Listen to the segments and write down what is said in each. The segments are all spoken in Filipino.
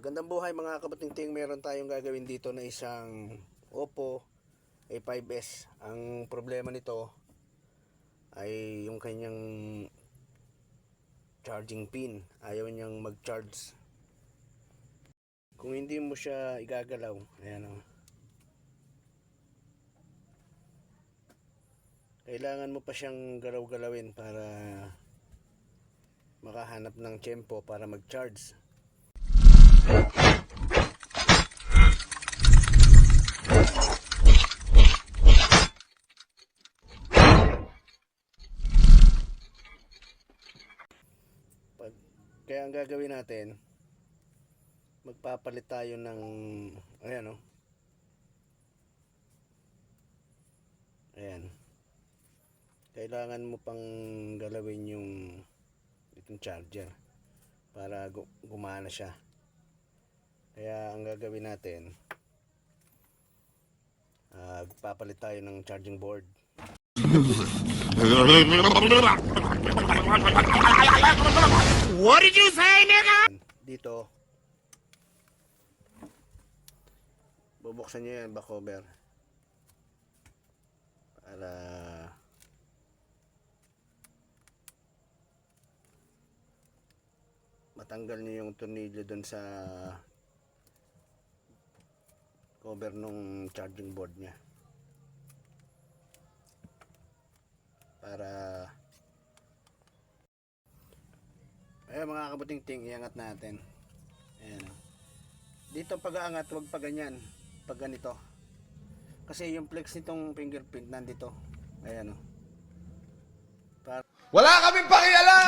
Magandang buhay mga kabatingting. Meron tayong gagawin dito na isang Oppo A5s. Ang problema nito ay yung kanyang charging pin. Ayaw niyang mag-charge. Kung hindi mo siya igagalaw, ayan o. Kailangan mo pa siyang galaw-galawin para makahanap ng tiyempo para mag-charge. Pag, kaya ang gagawin natin, magpapalit tayo ng, ayan o. Ayan. Kailangan mo pang galawin yung itong charger para gu- gumana siya. Kaya ang gagawin natin, ah, papalit tayo ng charging board. What did you say, nigga? dito bubuksan nyo yan back cover para matanggal nyo yung tornilyo dun sa cover nung charging board nya para Ayan mga kabuting-ting, iangat natin. Ayan. Dito pag-aangat, huwag pa ganyan. Pag ganito. Kasi yung flex nitong fingerprint nandito. Ayan o. Para, Wala kaming pakialam!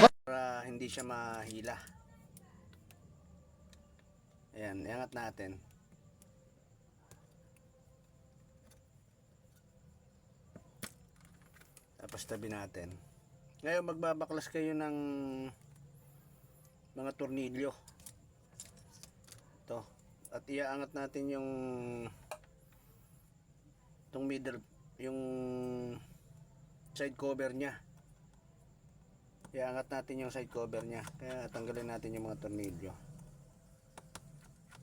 para hindi siya mahila. Ayan, iangat natin. Tapos tabi natin. Ngayon magbabaklas kayo ng mga tornilyo. Ito. At iaangat natin yung itong middle, yung side cover niya. Iangat natin yung side cover niya. Kaya tanggalin natin yung mga tornilyo.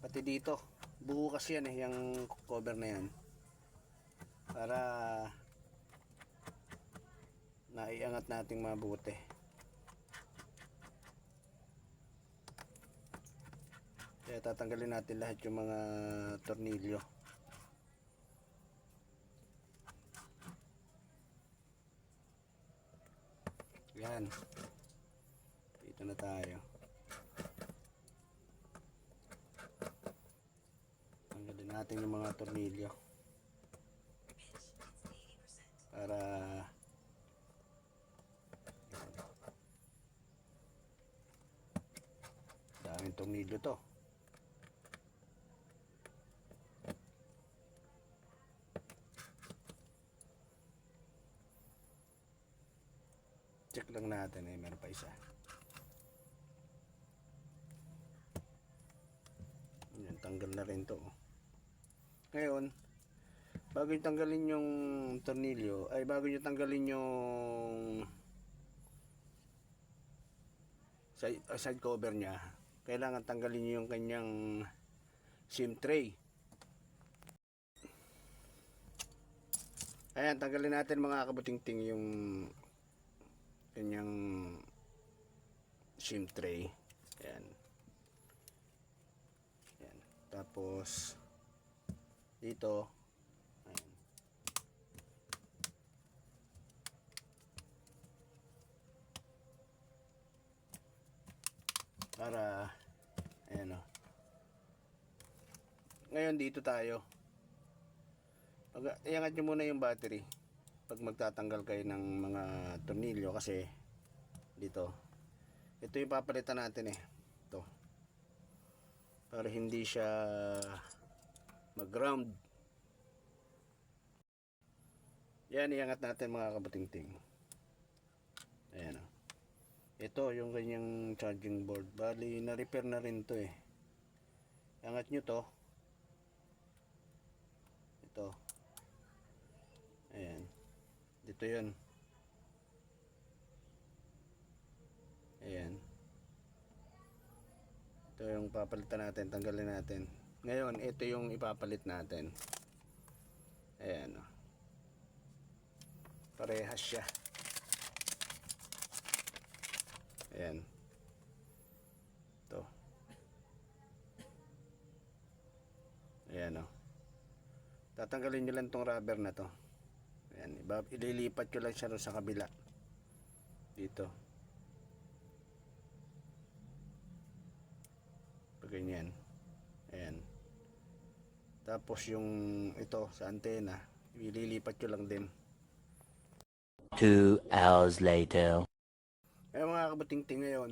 Pati dito, buo kasi yan eh, yung cover na yan. Para naiangat nating mabuti. Kaya tatanggalin natin lahat yung mga tornilyo. Yan. Dito na tayo. Tanggalin natin yung mga tornilyo. Para daming tornilyo to. Check lang natin eh, meron pa isa. Yan, tanggal na rin to. oh. Ngayon, bago nyo tanggalin yung tornilyo, ay bago nyo tanggalin yung side, uh, side cover niya, kailangan tanggalin nyo yung kanyang SIM tray. Ayan, tanggalin natin mga kabuting-ting yung kanyang SIM tray. Ayan. Ayan. Tapos, dito, ayan. Para, ayan o. Ngayon dito tayo. Pag, iangat nyo muna yung battery pag magtatanggal kayo ng mga tornilyo kasi dito ito yung papalitan natin eh ito para hindi siya mag ground. Yan iangat natin mga kabutingting ayan o ito yung kanyang charging board. Bali na repair na rin to eh. Iangat nyo to. Ito. Ayan. Dito yun. Ayan. Ito yung papalitan natin, tanggalin natin. Ngayon, ito yung ipapalit natin. Ayan. oh. Parehas siya. Ayan. Ito. Ayan o. Tatanggalin nyo lang tong rubber na to. Ayan. Iba, ililipat ko lang siya sa kabila. Dito. Pag ganyan. Tapos yung ito sa antena, ililipat ko lang din. Two hours later. Eh mga kabuting-ting ngayon,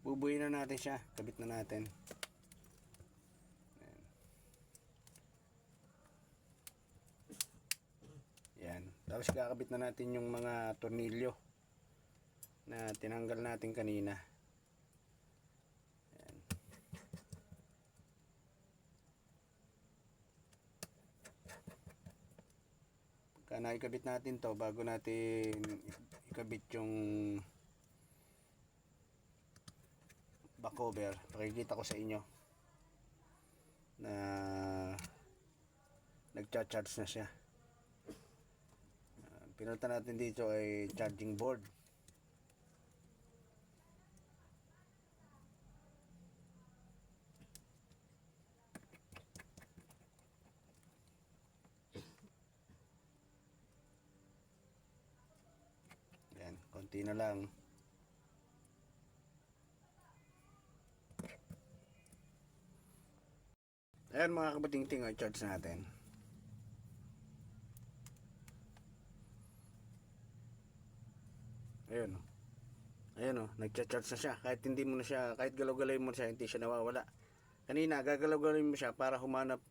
bubuyin na natin siya. Kabit na natin. Yan. Tapos kakabit na natin yung mga tornilyo na tinanggal natin kanina. Naikabit natin to bago natin ikabit yung back cover. Pakikita ko sa inyo na nagcha-charge na siya. Uh, pinunta natin dito ay charging board yan konti na lang Ayan mga kabating-ting, ang charge natin. Ayun. oh. Ayun oh, nagcha-charge na siya. Kahit hindi mo na siya, kahit galaw-galawin mo siya, hindi siya nawawala. Kanina, gagalaw-galawin mo siya para humanap,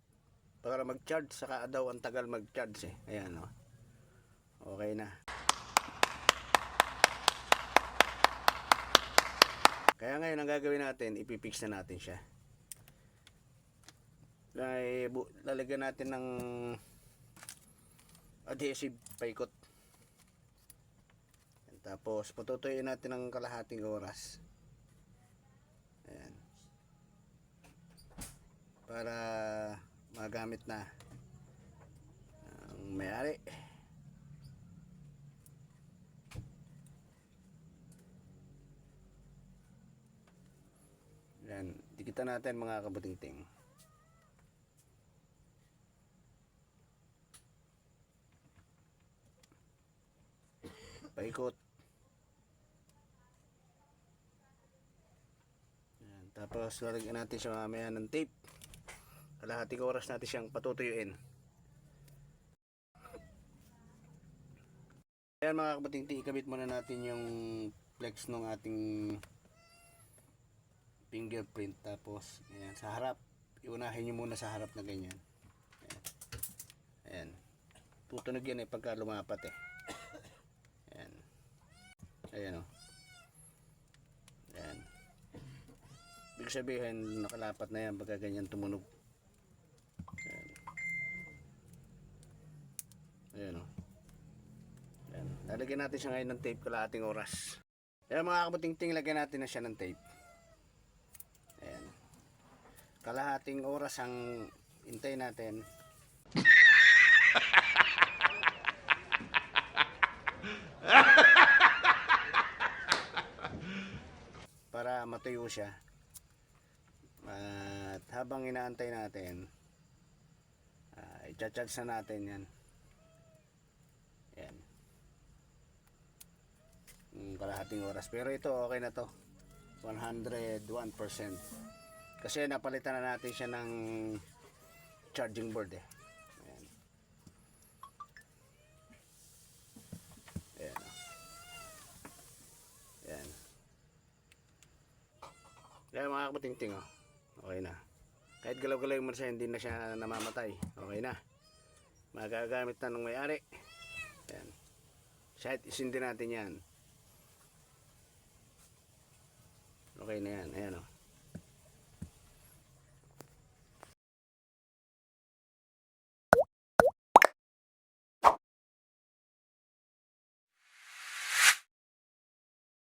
para mag-charge, saka daw ang tagal mag-charge eh. Ayan oh. Okay na. Kaya ngayon, ang gagawin natin, ipipix na natin siya. Ay lalagyan natin ng adhesive paikot. Tapos patutuyuin natin ng kalahating oras. Ayan. Para magamit na ang may-ari dikitan natin mga kabuting-ting paikot. Yan. Tapos lalagyan natin siya mamaya ng tape. Kalahating oras natin siyang patutuyuin. Ayan mga kabating ikabit muna natin yung flex ng ating fingerprint. Tapos, ayan, sa harap. Iunahin nyo muna sa harap na ganyan. Ayan. Tutunog yan eh pagka lumapat eh. Ayan. Ayan o. Ayan. Ibig sabihin, nakalapat na yan pagka ganyan tumunog. Ayan. Ayan o. Ayan. Lalagyan natin siya ngayon ng tape kalahating oras. Ayan mga kabuting-ting, lagyan natin na siya ng tape. Kalahating oras ang hintay natin. para matuyo siya. At habang inaantay natin, uh, i-charge na natin yan. Yan. Kalahating oras. Pero ito, okay na to. 101%. Kasi napalitan na natin siya ng charging board eh. Ayan. Ayan. Ayan. Kaya mga kapating-ting oh. Okay na. Kahit galaw-galaw mo siya, hindi na siya namamatay. Okay na. Magagamit na ng may-ari. Ayan. Kahit isindi natin yan. Okay na yan. Ayan oh.